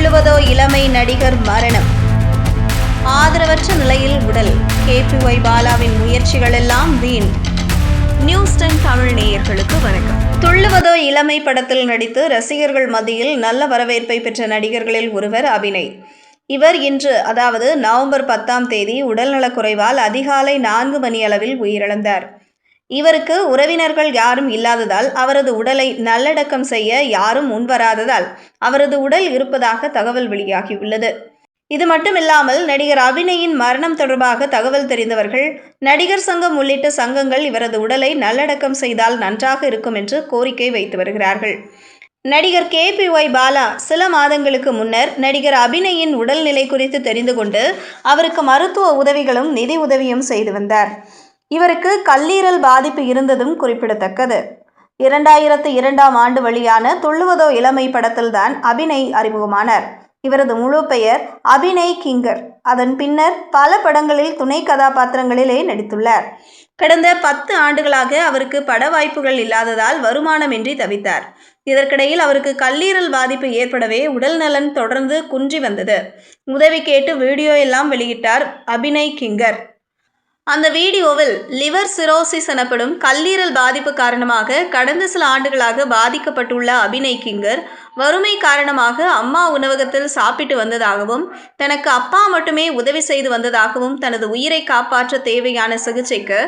துள்ளுவதோ இளமை நடிகர் மரணம். ஆதரவற்ற நிலையில் உடல். கேபிஒய் பாலாவின் முயற்சிகள் எல்லாம் வீண். நியூஸ் டென் தமிழ் நேயர்களுக்கு வணக்கம். துள்ளுவதோ இளமை படத்தில் நடித்து ரசிகர்கள் மத்தியில் நல்ல வரவேற்பை பெற்ற நடிகர்களில் ஒருவர் அபிநய். இவர் இன்று அதாவது நவம்பர் பத்தாம் தேதி உடல்நலக்குறைவால் அதிகாலை நான்கு மணி அளவில் உயிரிழந்தார். இவருக்கு உறவினர்கள் யாரும் இல்லாததால் அவரது உடலை நல்லடக்கம் செய்ய யாரும் முன்வராததால் அவரது உடல் இருப்பதாக தகவல் வெளியாகியுள்ளது. இது மட்டுமில்லாமல் நடிகர் அபிநயின் மரணம் தொடர்பாக தகவல் தெரிந்தவர்கள் நடிகர் சங்கம் உள்ளிட்ட சங்கங்கள் இவரது உடலை நல்லடக்கம் செய்தால் நன்றாக இருக்கும் என்று கோரிக்கை வைத்து வருகிறார்கள். நடிகர் கே பி ஒய் பாலா சில மாதங்களுக்கு முன்னர் நடிகர் அபிநயின் உடல்நிலை குறித்து தெரிந்து கொண்டு அவருக்கு மருத்துவ உதவிகளும் நிதி உதவியும் செய்து வந்தார். இவருக்கு கல்லீரல் பாதிப்பு இருந்ததும் குறிப்பிடத்தக்கது. இரண்டாயிரத்து இரண்டாம் ஆண்டு வெளியான துள்ளுவதோ இளமை படத்தில்தான் அபிநய் அறிமுகமானார். இவரது முழு பெயர் அபிநய் கிங்கர். அதன் பின்னர் பல படங்களில் துணை கதாபாத்திரங்களிலே நடித்துள்ளார். கடந்த பத்து ஆண்டுகளாக அவருக்கு பட வாய்ப்புகள் இல்லாததால் வருமானமின்றி தவித்தார். இதற்கிடையில் அவருக்கு கல்லீரல் பாதிப்பு ஏற்படவே உடல் நலன் தொடர்ந்து குன்றி வந்தது. உதவி கேட்டு வீடியோ எல்லாம் வெளியிட்டார் அபிநய் கிங்கர். அந்த வீடியோவில் லிவர் சிரோசிஸ் எனப்படும் கல்லீரல் பாதிப்பு காரணமாக கடந்த சில ஆண்டுகளாக பாதிக்கப்பட்டுள்ள அபிநய் கிங்கர் வறுமை காரணமாக அம்மா உணவகத்தில் சாப்பிட்டு வந்ததாகவும் தனக்கு அப்பா மட்டுமே உதவி செய்து வந்ததாகவும் தனது உயிரை காப்பாற்ற தேவையான சிகிச்சைக்கு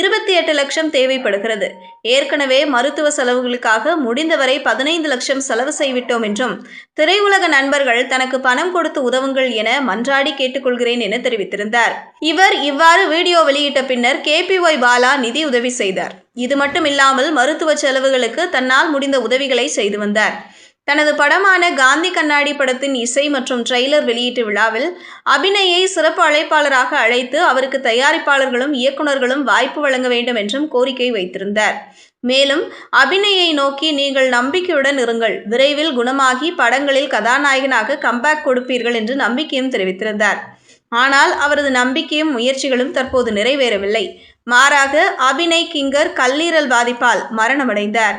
இருபத்தி எட்டு லட்சம் தேவைப்படுகிறது. ஏற்கனவே மருத்துவ செலவுகளுக்காக முடிந்தவரை பதினைந்து லட்சம் செலவு செய்விட்டோம் என்றும் திரையுலக நண்பர்கள் தனக்கு பணம் கொடுத்து உதவுங்கள் என மன்றாடி கேட்டுக்கொள்கிறேன் என தெரிவித்திருந்தார். இவர் இவ்வாறு வீடியோ வெளியிட்ட பின்னர் கேபிஒய் பாலா நிதி உதவி செய்தார். இது மட்டும் இல்லாமல் மருத்துவ செலவுகளுக்கு தன்னால் முடிந்த உதவிகளை செய்து வந்தார். தனது படமான காந்தி கண்ணாடி படத்தின் இசை மற்றும் ட்ரெய்லர் வெளியீட்டு விழாவில் அபிநயை சிறப்பு அழைப்பாளராக அழைத்து அவருக்கு தயாரிப்பாளர்களும் இயக்குநர்களும் வாய்ப்பு வழங்க வேண்டும் என்றும் கோரிக்கை வைத்திருந்தார். மேலும் அபிநயை நோக்கி நீங்கள் நம்பிக்கையுடன் இருங்கள். விரைவில் குணமாகி படங்களில் கதாநாயகனாக கம்பேக் கொடுப்பீர்கள் என்று நம்பிக்கையும் தெரிவித்திருந்தார். ஆனால் அவரது நம்பிக்கையும் முயற்சிகளும் தற்போது நிறைவேறவில்லை. மாறாக அபிநய் கிங்கர் கல்லீரல் பாதிப்பால் மரணமடைந்தார்.